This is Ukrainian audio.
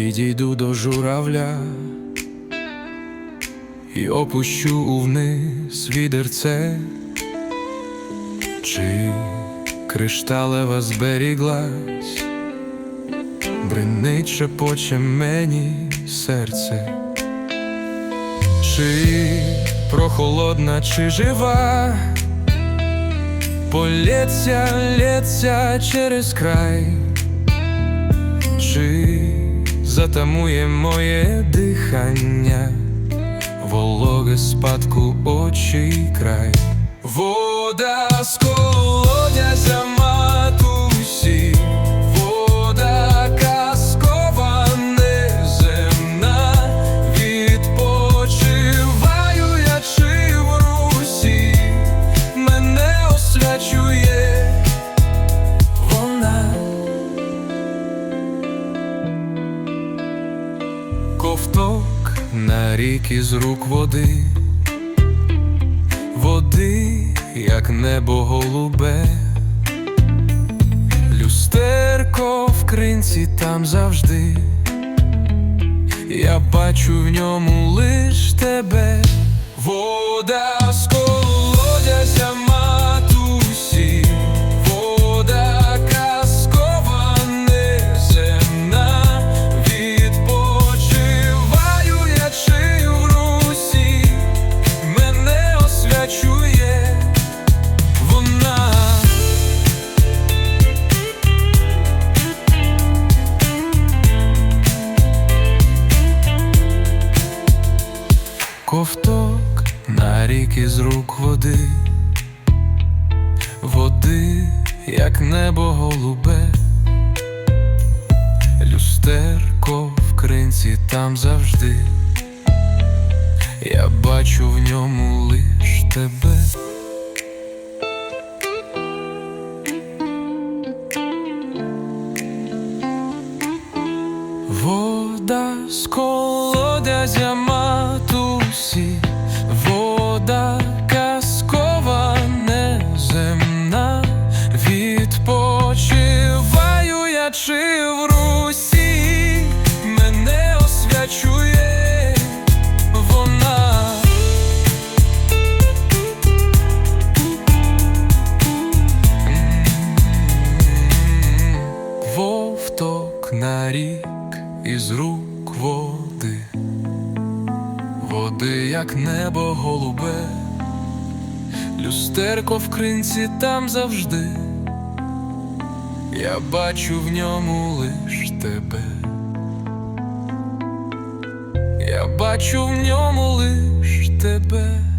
підійду до журавля і опущу вниз відерце, чи кришталева зберіглась, бринить шепоче мені серце, чи прохолодна, чи жива, полється, лється через край. Чи затамує моє дихання, вологе спадку очі край, вода з ковток на рік із рук води, води, як небо голубе, люстерко в кринці там завжди, я бачу в ньому лиш тебе, вода Ковток на рік із рук води, води, як небо голубе, люстерко в кринці там завжди, я бачу в ньому лиш тебе. Вода з колодязя матусі, вода казкова неземна, відпочиваю я чи в русі, мене освячує вона. Вовток на рік із рук води, води, як небо голубе, люстерко в кринці там завжди, я бачу в ньому лиш тебе, я бачу в ньому лиш тебе.